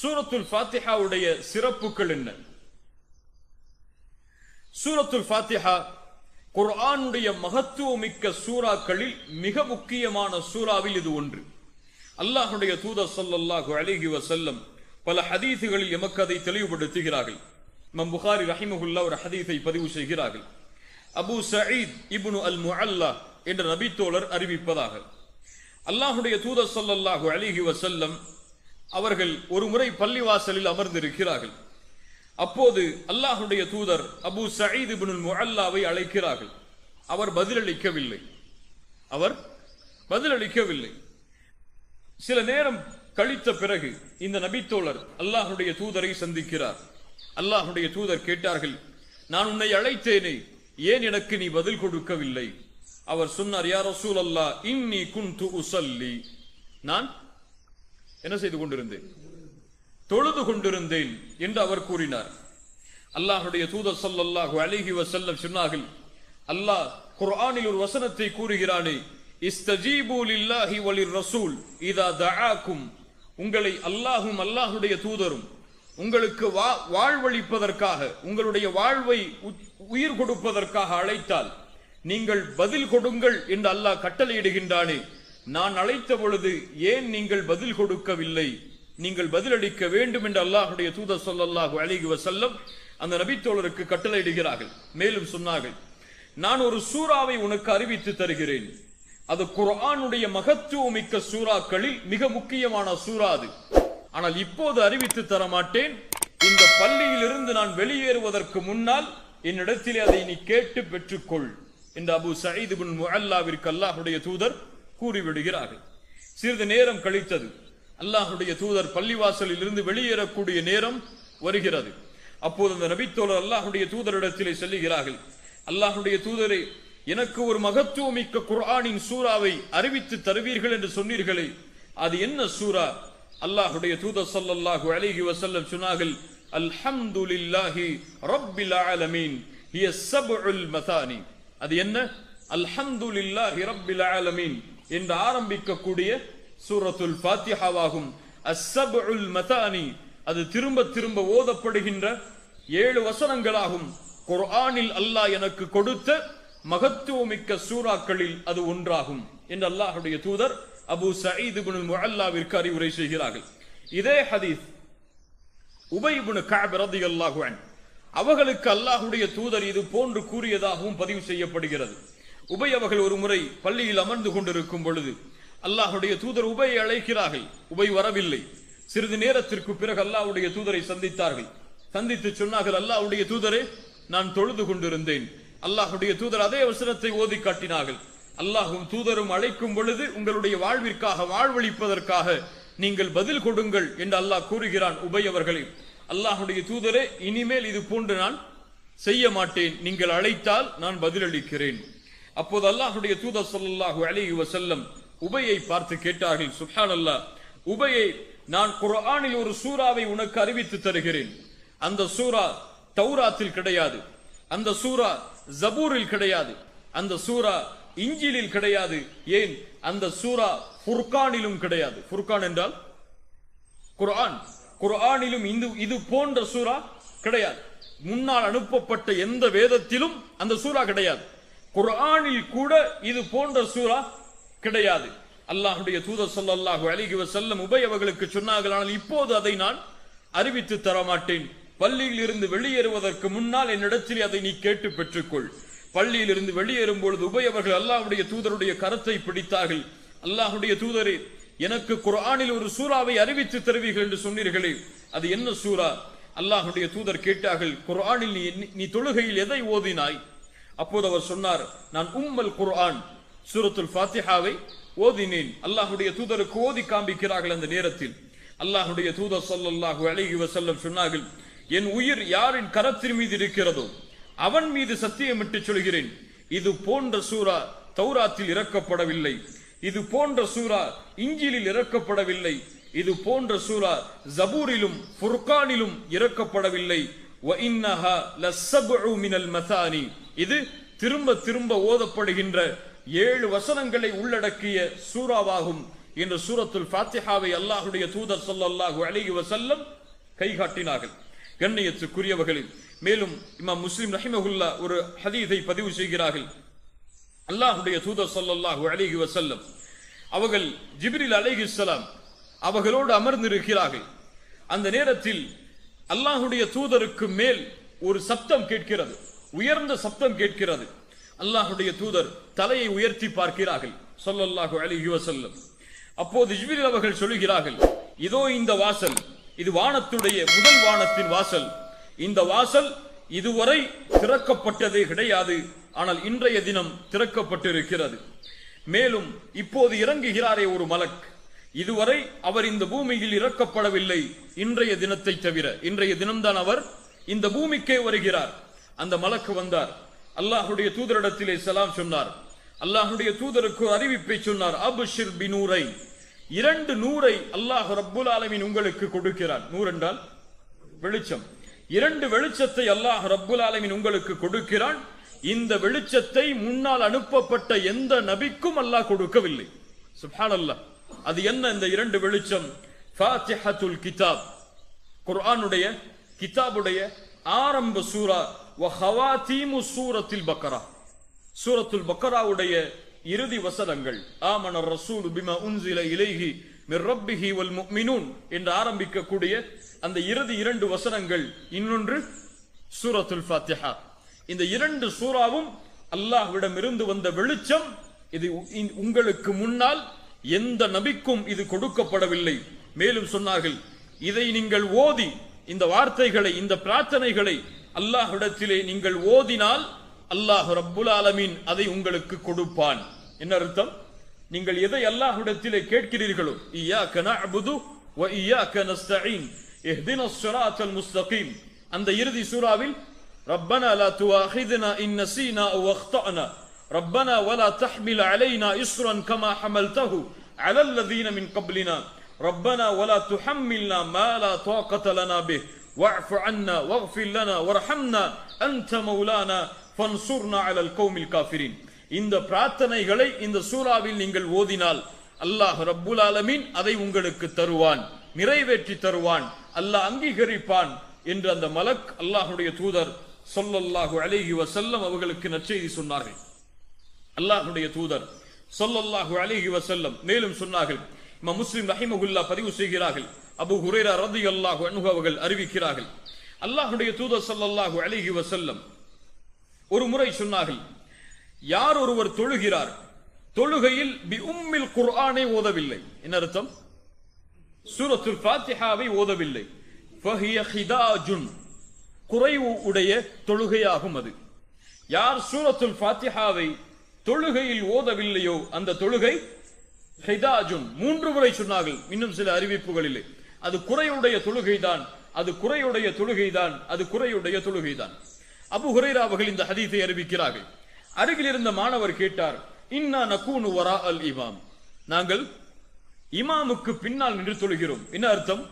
சூரத்துல் ஃபாத்திஹாவுடைய சிறப்புகள் என்ன? சூரத்துல் ஃபாத்திஹா குர்ஆனுடைய மகத்துவமிக்க சூறாக்களில் மிக முக்கியமான சூறாவில் இது ஒன்று. அல்லாஹுடைய தூத சொல்லல்லாஹு அழகி வசல்லம் பல ஹதீசுகளில் எமக்கு அதை தெளிவுபடுத்துகிறார்கள். இமாம் புகாரி ரஹிமுகுல்லா ஒரு ஹதீஸை பதிவு செய்கிறார்கள். அபூ சயீத் இப்னு அல் முஅல்லா என்ற நபித்தோழர் அறிவிப்பதாக. அல்லாஹுடைய தூத சொல்லல்லாஹு அழகி வசல்லம் அவர்கள் ஒரு முறை பள்ளிவாசலில் அமர்ந்திருக்கிறார்கள். அப்போது அல்லாஹுடைய தூதர் அபு சயீத் பின் முஹல்லாவை அழைக்கிறார்கள். அவர் பதிலளிக்கவில்லை. அவர் பதிலளிக்கவில்லை. சில நேரம் கழித்த பிறகு இந்த நபித்தோழர் அல்லாஹுடைய தூதரை சந்திக்கிறார். அல்லாஹுடைய தூதர் கேட்டார்கள் நான் உன்னை அழைத்தேனே ஏன் எனக்கு நீ பதில் கொடுக்கவில்லை? அவர் சொன்னார் யார் ரசூல் அல்லா இன்னி குன் உசல்லி. நான் என்ன செய்து கொண்டிருந்தேன்? தொழுது கொண்டிருந்தேன் என்று அவர் கூறினார். அல்லாஹுடைய தூதர் ஸல்லல்லாஹு அழகி வஸல்லம் சொன்னார்கள் அல்லாஹ் குர்ஆனில் ஒரு வசனத்தை கூறுகிறானே இஸ்தஜீபு லில்லாஹி வலிர் ரசூல் இதா தஆக்கும் உங்களை அல்லாஹும் அல்லாஹுடைய தூதரும் உங்களுக்கு வா- வாழ்வளிப்பதற்காக உங்களுடைய வாழ்வை உ- உயிர் கொடுப்பதற்காக அழைத்தால் நீங்கள் பதில் கொடுங்கள் என்று அல்லாஹ் கட்டளையிடுகின்றானே. நான் அழைத்த பொழுது ஏன் நீங்கள் பதில் கொடுக்கவில்லை? நீங்கள் பதிலளிக்க வேண்டும் என்று அல்லாஹுடைய தூதர் ஸல்லல்லாஹு அழகி வசல்லம் அந்த நபித்தோழருக்கு கட்டளையிடுகிறார்கள். மேலும் சொன்னார்கள் நான் ஒரு சூறாவை உனக்கு அறிவித்து தருகிறேன். அது குரானுடைய மகத்துவமிக்க சூறாக்களில் மிக முக்கியமான சூறா அது. ஆனால் இப்போது அறிவித்து தர மாட்டேன் இந்த பள்ளியில் இருந்து நான் வெளியேறுவதற்கு முன்னால் என்னிடத்திலே அதை நீ கேட்டு பெற்றுக்கொள். என்று அபு சயீது பின் முஅல்லாவிற்கு அல்லாஹுடைய தூதர் கூறிவிடுகிறார்கள். சிறிது நேரம் கழித்தது. அல்லாஹுடைய தூதர் பள்ளிவாசலில் இருந்து வெளியேறக்கூடிய நேரம் வருகிறது. அப்போது அந்த நபித்தோழர் அல்லாஹுடைய தூதரிடத்திலே செல்லுகிறார்கள். அல்லாஹுடைய தூதரை எனக்கு ஒரு மகத்துவமிக்க குர்ஆனின் சூறாவை அறிவித்து தருவீர்கள் என்று சொன்னீர்களே அது என்ன சூரா அல்லாஹுடைய தூதர் ஸல்லல்லாஹு அலைஹி வசல்லம் சொன்னார்கள் அல்ஹம்துலில்லாஹி ரப்பில் ஆலமீன் ஹிய சப்உல் மதானி அது என்ன? அல்ஹம்துலில்லாஹி ரப்பில் ஆலமீன். என்று ஆரம்பிக்கக்கூடிய சூரத்துல் பாத்தியாவாகும் அஸ்ஸப்உல் மதானி அது திரும்ப திரும்ப ஓதப்படுகின்ற ஏழு வசனங்களாகும். குர்ஆனில் அல்லாஹ் எனக்கு கொடுத்த மகத்துவமிக்க சூறாக்களில் அது ஒன்றாகும் என்று அல்லாஹுடைய தூதர் அபு சயீத் இப்னுல் முஅல்லாவிற்கு அறிவுரை செய்கிறார்கள். இதே ஹதீஸ் உபை இப்னு கஅப் ரலியல்லாஹு அவர்களுக்கு அல்லாஹுடைய தூதர் இது போன்று கூறியதாகவும் பதிவு செய்யப்படுகிறது. உபை அவர்கள் ஒரு முறை பள்ளியில் அமர்ந்து கொண்டிருக்கும் பொழுது அல்லாஹுடைய தூதர் உபையை அழைக்கிறார்கள். உபை வரவில்லை. சிறிது நேரத்திற்கு பிறகு அல்லாஹுடைய தூதரை சந்தித்தார்கள். சந்தித்து சொன்னார்கள் அல்லாஹுடைய தூதரே நான் தொழுது கொண்டிருந்தேன். அல்லாஹுடைய தூதர் அதே அவசரத்தை ஓதி காட்டினார்கள். அல்லாஹும் தூதரும் அழைக்கும் பொழுது உங்களுடைய வாழ்விற்காக வாழ்வழிப்பதற்காக நீங்கள் பதில் கொடுங்கள் என்று அல்லாஹ் கூறுகிறான் உபை அல்லாஹுடைய தூதரே இனிமேல் இது போன்று நான் செய்ய மாட்டேன். நீங்கள் அழைத்தால் நான் பதிலளிக்கிறேன். அப்போது அல்லாஹுடைய தூதர் சல்லாஹூ அலி வசல்லம் உபையை பார்த்து கேட்டார்கள் சுப்ஹானல்லாஹ் உபையை நான் குர்ஆனில் ஒரு சூறாவை உனக்கு அறிவித்து தருகிறேன். அந்த சூரா தௌராத்தில் கிடையாது. அந்த சூரா ஜபூரில் கிடையாது. அந்த சூரா இஞ்சிலில் கிடையாது. ஏன்? அந்த சூரா ஃபுர்கானிலும் கிடையாது. ஃபுர்கான் என்றால்? குர்ஆன். குர்ஆனிலும் இந்த இது போன்ற சூரா கிடையாது. முன்னால் அனுப்பப்பட்ட எந்த வேதத்திலும் அந்த சூரா கிடையாது. குர்ஆனில் கூட இது போன்ற சூரா கிடையாது. அல்லாஹுடைய தூதர் சொல்லல்லாஹு அழகி செல்லம் உபை அவர்களுக்கு சொன்னார்கள் ஆனால் இப்போது அதை நான் அறிவித்து தர மாட்டேன் பள்ளியில் இருந்து வெளியேறுவதற்கு முன்னால் என்னிடத்தில் அதை நீ கேட்டு பெற்றுக்கொள். பள்ளியில் இருந்து வெளியேறும் பொழுது உபை அவர்கள் அல்லாஹ்வுடைய தூதருடைய கரத்தை பிடித்தார்கள். அல்லாஹுடைய தூதரே எனக்கு குர்ஆனில் ஒரு சூறாவை அறிவித்து தருவீர்கள் என்று சொன்னீர்களே அது என்ன சூறா? அல்லாஹுடைய தூதர் கேட்டார்கள் குரானில் நீ நீ தொழுகையில் எதை ஓதினாய்? அப்போது அவர் சொன்னார் நான் உம்மல் குர்ஆன் சூரத்துல் ஃபாத்திஹாவை ஓதினேன். அல்லாஹுடைய தூதருக்கு ஓதி காண்பிக்கிறார்கள் அந்த நேரத்தில். அல்லாஹுடைய தூதர் சொல்லல்லாஹு அழகி வசல்லம் சொன்னார்கள் என் உயிர் யாரின் கரத்தின் மீது இருக்கிறதோ அவன் மீது சத்தியமிட்டு சொல்கிறேன். இது போன்ற சூரா தௌராத்தில் இறக்கப்படவில்லை. இது போன்ற சூரா இஞ்சிலில் இறக்கப்படவில்லை. இது போன்ற சூரா ஜபூரிலும் ஃபுர்கானிலும் இறக்கப்படவில்லை. வ இன்னஹா லஸ்ஸபு மசானி. இது திரும்ப திரும்ப ஓதப்படுகின்ற ஏழு வசனங்களை உள்ளடக்கிய சூறாவாகும் என்ற சூரத்துல் ஃபாத்திஹாவை அல்லாஹுடைய தூதர் சொல்லல்லாஹு அழகி வசல்லம் கைகாட்டினார்கள். கண்ணியத்துக்குரியவர்களில் மேலும் இமாம் முஸ்லிம் ரஹிமகுல்லா ஒரு ஹதீதை பதிவு செய்கிறார்கள். அல்லாஹுடைய தூதர் சொல்லல்லாஹு அழகி வசல்லம் அவர்கள் ஜிப்ரில் அலைஹிஸ்ஸலாம் அவர்களோடு அமர்ந்திருக்கிறார்கள். அந்த நேரத்தில் அல்லாஹுடைய தூதருக்கு மேல் ஒரு சப்தம் கேட்கிறது. உயர்ந்த சப்தம் கேட்கிறது. அல்லாஹுடைய தூதர் தலையை உயர்த்தி பார்க்கிறார்கள். சொல்லல்லாஹு அலி யுவசல்லம் அப்போது ஜிப்ரில் அவர்கள் சொல்லுகிறார்கள் இதோ இந்த வாசல் இது வானத்துடைய முதல் வானத்தின் வாசல். இந்த வாசல் இதுவரை திறக்கப்பட்டதே கிடையாது. ஆனால் இன்றைய தினம் திறக்கப்பட்டிருக்கிறது. மேலும் இப்போது இறங்குகிறாரே ஒரு மலக். இதுவரை அவர் இந்த பூமியில் இறக்கப்படவில்லை. இன்றைய தினத்தை தவிர இன்றைய தினம்தான் அவர் இந்த பூமிக்கே வருகிறார். அந்த மலக்கு வந்தார். அல்லாஹுடைய தூதரிடத்திலே சலாம் சொன்னார். அல்லாஹுடைய தூதருக்கு அறிவிப்பை சொன்னார். அபுஷிர் பினூரை. இரண்டு நூறை அல்லாஹ் ரப்புல் ஆலமின் உங்களுக்கு கொடுக்கிறார். நூறு என்றால் வெளிச்சம். இரண்டு வெளிச்சத்தை அல்லாஹ் ரப்புல் ஆலமின் உங்களுக்கு கொடுக்கிறான். இந்த வெளிச்சத்தை முன்னால் அனுப்பப்பட்ட எந்த நபிக்கும் அல்லாஹ் கொடுக்கவில்லை. சுப்ஹானல்லாஹ். அது என்ன இந்த இரண்டு வெளிச்சம்? ஃபாத்திஹத்துல் கிதாப். குர்ஆனுடைய கிதாபுடைய ஆரம்ப சூரா சூரத்தில் பக்கரா. சூரத்துல் பக்கராவுடைய இறுதி வசனங்கள். ஆமன ரசூல் பிமா உன்சில இலைஹி மிர்ரப்பிஹி வல் முஃமினூன் என்று ஆரம்பிக்கக்கூடிய அந்த இறுதி இரண்டு வசனங்கள் இன்னொன்று சூரத்துல் ஃபாத்திஹா. இந்த இரண்டு சூறாவும் அல்லாஹ்விடம் இருந்து வந்த வெளிச்சம். இது உங்களுக்கு முன்னால் எந்த நபிக்கும் இது கொடுக்கப்படவில்லை. மேலும் சொன்னார்கள் இதை நீங்கள் ஓதி இந்த வார்த்தைகளை இந்த பிரார்த்தனைகளை அல்லாஹ்விடத்திலே நீங்கள் ஓதினால் அல்லாஹ் ரப்புல் ஆலமீன் அதை உங்களுக்கு கொடுப்பான் என்ன அர்த்தம் நீங்கள் எதை அல்லாஹ்விடத்திலே கேட்கிறீர்களோ இய்யாக நஅபுது வ இய்யாக நஸ்தஈன் இஹ்தினஸ் ஸிராத்தல் முஸ்தகீம் அந்த இறுதி சூறாவில் ربنا لا تؤاخذنا إن نسينا أو أخطأنا ربنا ولا تحمل علينا إصرا كما حملته على الذين من قبلنا ربنا ولا تحملنا ما لا طاقة لنا به واعف عنا واغفر لنا وارحمنا أنت مولانا فانصرنا على القوم الكافرين இந்த பிரார்த்தனைகளை இந்த சூறாவில் நீங்கள் ஓதினால் அல்லாஹ் ரப்புல் ஆலமீன் அதை உங்களுக்கு தருவான் நிறைவேற்றி தருவான் அல்லாஹ் அங்கீகரிப்பான் என்று அந்த மலக் அல்லாஹ்வுடைய தூதர் ஸல்லல்லாஹு அலைஹி வஸல்லம் அவர்களுக்கு நற்செய்தி சொன்னார்கள் அல்லாஹ்வுடைய தூதர் ஸல்லல்லாஹு அலைஹி வஸல்லம் மேலும் சொன்னார்கள் இமாம் முஸ்லிம் ரஹிமஹுல்லா பதிவு செய்கிறார்கள் அபு ஹுரேரா ரதி அல்லாஹு அவர்கள் அறிவிக்கிறார்கள். அல்லாஹுடைய தூதர் சல்லாஹு அலிஹி வசல்லம் ஒரு முறை சொன்னார்கள் யார் ஒருவர் தொழுகிறார் தொழுகையில் பி உம்மில் குர்ஆனை ஓதவில்லை. என்ன அர்த்தம்? சூரத்துல் ஃபாத்திஹாவை ஓதவில்லை. ஃபஹிய ஹிதாஜுன் குறைவு உடைய தொழுகையாகும் அது. யார் சூரத்துல் ஃபாத்திஹாவை தொழுகையில் ஓதவில்லையோ அந்த தொழுகை ஹிதாஜுன். மூன்று முறை சொன்னார்கள் இன்னும் சில அறிவிப்புகளிலே அது குறையுடைய தொழுகைதான். அது குறையுடைய தொழுகைதான். அது குறையுடைய தொழுகைதான். அபு ஹுரைரா அவர்கள் இந்த ஹதீத்தை அறிவிக்கிறார்கள். அருகில் இருந்த மாணவர் கேட்டார் இன்னா நக்கூனு வரா அல் இமாம். நாங்கள் இமாமுக்கு பின்னால் நின்று தொழுகிறோம். என்ன அர்த்தம்?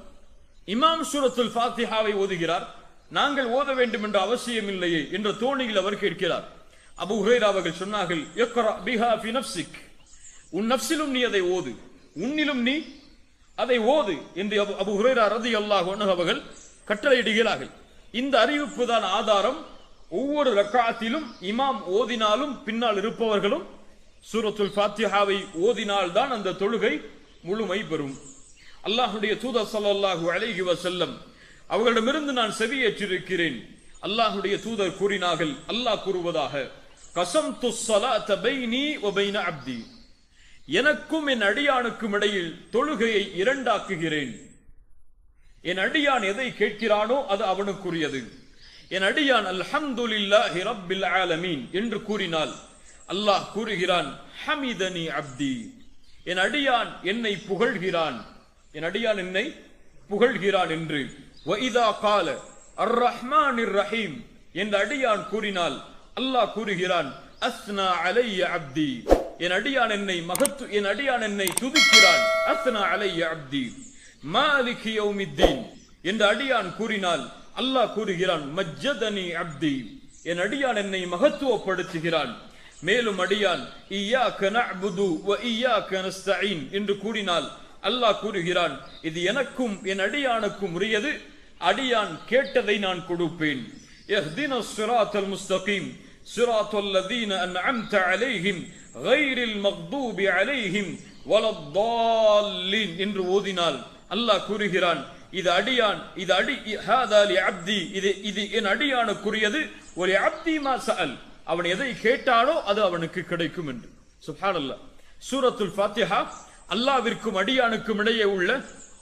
இமாம் சூரத்துல் ஃபாத்திஹாவை ஓதுகிறார் நாங்கள் ஓத வேண்டும் என்ற அவசியம் இல்லையே என்ற தோணியில் அவர் கேட்கிறார். அபு ஹுரைரா அவர்கள் சொன்னார்கள் உன் நப்சிலும் நீ அதை ஓது. உன்னிலும் நீ அதை ஓது என்று அபு ஹுரேரா ரதி அல்லாஹ் அவர்கள் கட்டளையிடுகிறார்கள். இந்த அறிவிப்பு தான் ஆதாரம். ஒவ்வொரு ரக்காத்திலும் இமாம் ஓதினாலும் பின்னால் இருப்பவர்களும் சூரத்துல் ஃபாத்திஹாவை ஓதினால் தான் அந்த தொழுகை முழுமை பெறும். அல்லாஹுடைய தூதர் சல்லாஹு அலைஹி வசல்லம் அவர்களிடமிருந்து நான் செவியேற்றிருக்கிறேன். அல்லாஹுடைய தூதர் கூறினார்கள் அல்லாஹ் கூறுவதாக கசம் துஸ்ஸலா தபைனி ஒபைன அப்தி. எனக்கும் என் அடியானுக்கும் இடையில் தொழுகையை இரண்டாக்குகிறேன். என் அடியான் எதை கேட்கிறானோ அது அவனுக்குரியது. என் அடியான் அல்ஹம்துலில்லாஹி ரப்பில் ஆலமீன் என்று கூறினால் அல்லாஹ் கூறுகிறான் ஹமிதனி அப்தி. என் அடியான் என்னை புகழ்கிறான். என் அடியான் என்னை புகழ்கிறான் என்று. வைதா கால அர் ரஹ்மான் ரஹீம் என்ற அடியான் கூறினால் அல்லாஹ் கூறுகிறான் அஸ்னா அலைய அப்தி. என் அடியான் என்னை மகத்து என் அடியான் என்னை துதிக்கிறான் அஸ்னா அலைய அப்தி மாலிகி யௌமித்தீன் என்ற அடியான் கூறினால் அல்லாஹ் கூறுகிறான் மஜ்ஜதனி அப்தி என் அடியான் என்னை மகத்துவப்படுத்துகிறான் மேலும் அடியான் இய்யாக்க நஅ்புது வ இய்யாக்க நஸ்தஈன் என்று கூறினால் அல்லாஹ் கூறுகிறான் இது எனக்கும் என் அடியானுக்கும் உரியது அடியான் கேட்டதை நான் கொடுப்பேன் اهدنا الصراط المستقيم صراط الذين أنعمت عليهم கைரில் மக்தூபி அலைஹிம் வலத்தாலின் என்று ஓதினால் அல்லாஹ் கூறுகிறான் இது அடியான் இது அடி ஹாதாலி அப்தி. இது இது என் அடியானுக்குரியது. ஒரு அப்தி மாசல் அவன் எதை கேட்டானோ அது அவனுக்கு கிடைக்கும் என்று. சுஹானல்ல சூரத்துல் ஃபாத்திஹா அல்லாவிற்கும் அடியானுக்கும் இடையே உள்ள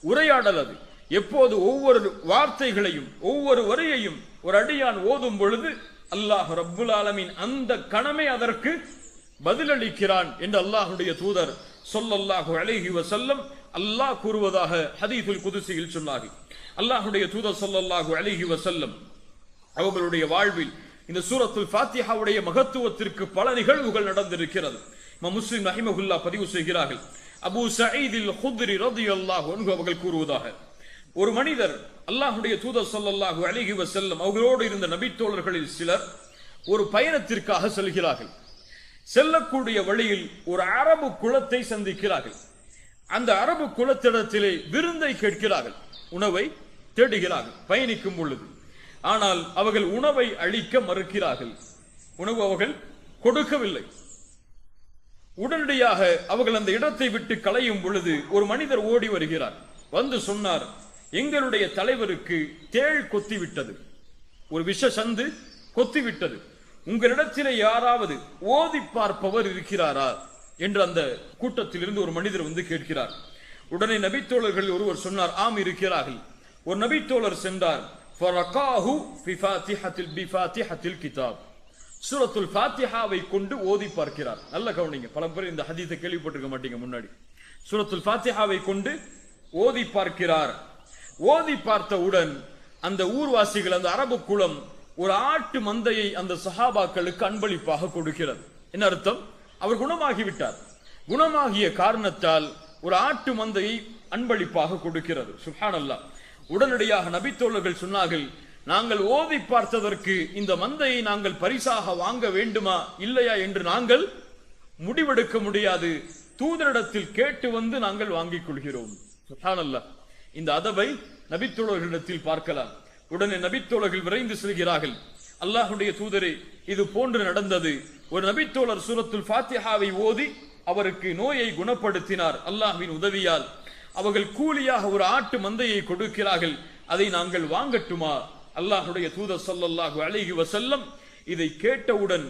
உரையாடல் அது. எப்போது ஒவ்வொரு வார்த்தைகளையும் ஒவ்வொரு உரையையும் ஒரு அடியான் ஓதும் பொழுது அல்லாஹ் ரப்புல் ஆலமின் அந்த கணமே அதற்கு பதிலளிக்கிறான் என்று அல்லாஹுடைய தூதர் சொல்லல்லாஹு அழகி வசல்லம் அல்லாஹ் கூறுவதாக ஹதீஃபுல் குதுசியில் சொன்னார்கள். அல்லாஹுடைய தூதர் சொல்லல்லாஹு அழகி வசல்லம் அவர்களுடைய வாழ்வில் இந்த சூரத்துல் ஃபாத்திஹாவுடைய மகத்துவத்திற்கு பல நிகழ்வுகள் நடந்திருக்கிறது. முஸ்லிம் ரஹிமகுல்லா பதிவு செய்கிறார்கள். அபு சயீதில் ஹுத்ரி ரலியல்லாஹு அன்ஹு அவர்கள் கூறுவதாக. ஒரு மனிதர் அல்லாஹுடைய தூதர் சொல்லல்லாஹு அழகி வசல்லம் அவர்களோடு இருந்த நபித்தோழர்களில் சிலர் ஒரு பயணத்திற்காக செல்கிறார்கள். செல்லக்கூடிய வழியில் ஒரு அரபு குலத்தை சந்திக்கிறார்கள். அந்த அரபு குலத்திடத்திலே விருந்தை கேட்கிறார்கள். உணவை தேடுகிறார்கள் பயணிக்கும் பொழுது. ஆனால் அவர்கள் உணவை அளிக்க மறுக்கிறார்கள். உணவு அவர்கள் கொடுக்கவில்லை. உடனடியாக அவர்கள் அந்த இடத்தை விட்டு களையும் பொழுது ஒரு மனிதர் ஓடி வருகிறார். வந்து சொன்னார் எங்களுடைய தலைவருக்கு தேள் கொத்தி விட்டது ஒரு விஷ சந்து கொத்தி விட்டது உங்களிடத்திலே யாராவது ஓதி பார்ப்பவர் இருக்கிறாரா? என்று அந்த கூட்டத்தில் இருந்து ஒரு மனிதர் வந்து கேட்கிறார். உடனே நபித்தோழர்கள் ஒருவர் சொன்னார் ஆம் இருக்கிறார்கள். ஒரு நபித்தோழர் சென்றார். கிதாப். சூரத்துல் ஃபாத்திஹாவை கொண்டு ஓதி பார்க்கிறார். நல்ல கவனிங்க பல பேர் இந்த ஹதீஸை கேள்விப்பட்டிருக்க மாட்டீங்க முன்னாடி. சூரத்துல் ஃபாத்திஹாவை கொண்டு ஓதி பார்க்கிறார். ஓதி பார்த்தவுடன் அந்த ஊர்வாசிகள் அந்த அரபு குலம் ஒரு ஆட்டு மந்தையை அந்த சஹாபாக்களுக்கு அன்பளிப்பாக கொடுக்கிறது. என்ன அர்த்தம்? அவர் குணமாகிவிட்டார். குணமாகிய காரணத்தால் ஒரு ஆட்டு மந்தையை அன்பளிப்பாக கொடுக்கிறது. சுஹானல்லா. உடனடியாக நபித்தோழர்கள் சொன்னார்கள் நாங்கள் ஓதி பார்த்ததற்கு இந்த மந்தையை நாங்கள் பரிசாக வாங்க வேண்டுமா இல்லையா என்று நாங்கள் முடிவெடுக்க முடியாது. தூதரிடத்தில் கேட்டு வந்து நாங்கள் வாங்கிக் கொள்கிறோம். சுஹானல்லா. இந்த அதவை நபித்தோழர்களிடத்தில் பார்க்கலாம். உடனே நபித்தோழர்கள் விரைந்து செல்கிறார்கள். அல்லாஹுடைய தூதரே இது போன்று நடந்தது. ஒரு நபித்தோழர் சூரத்துல் ஃபாத்திஹாவை ஓதி அவருக்கு நோயை குணப்படுத்தினார். அல்லாஹ்வின் உதவியால். அவர்கள் கூலியாக ஒரு ஆட்டு மந்தையை கொடுக்கிறார்கள். அதை நாங்கள் வாங்கட்டுமா? அல்லாஹுடைய தூதர் சொல்லல்லாஹு அழகி வசல்லம் இதை கேட்டவுடன்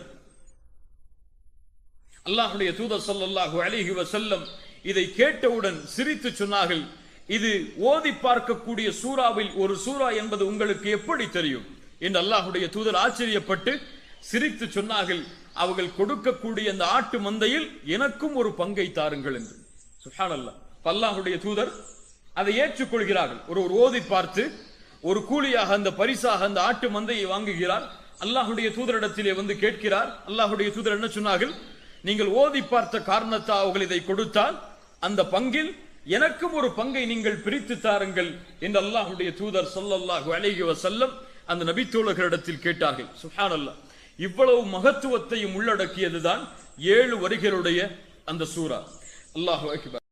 அல்லாஹுடைய தூதர் சொல்லல்லாஹு அழகி வசல்லம் இதை கேட்டவுடன் சிரித்து சொன்னார்கள். இது ஓதி பார்க்கக்கூடிய சூறாவில் ஒரு சூறா என்பது உங்களுக்கு எப்படி தெரியும்? என்று அல்லாஹுடைய தூதர் ஆச்சரியப்பட்டு சிரித்து சொன்னார்கள் அவர்கள் கொடுக்கக்கூடிய அந்த ஆட்டு மந்தையில் எனக்கும் ஒரு பங்கை தாருங்கள் என்று. சுஹானல்லாஹ் அல்லாஹுடைய தூதர் அதை ஏற்றுக்கொள்கிறார்கள். ஒரு ஒரு ஓதி பார்த்து ஒரு கூலியாக அந்த பரிசாக அந்த ஆட்டு மந்தையை வாங்குகிறார். அல்லாஹுடைய தூதரிடத்திலே வந்து கேட்கிறார். அல்லாஹுடைய தூதர் என்ன சொன்னார்கள்? நீங்கள் ஓதி பார்த்த காரணத்தா அவர்கள் இதை கொடுத்தால் அந்த பங்கில் எனக்கும் ஒரு பங்கை நீங்கள் பிரித்து தாருங்கள் என்று அல்லாஹுடைய தூதர் சொல்லல்லாஹு அலைஹி வசல்லம் அந்த நபித்தோழர்களிடத்தில் கேட்டார்கள். சுஹானல்லாஹ் இவ்வளவு மகத்துவத்தையும் உள்ளடக்கியதுதான் ஏழு வரிகளுடைய அந்த சூரா அல்லாஹு அக்பர்.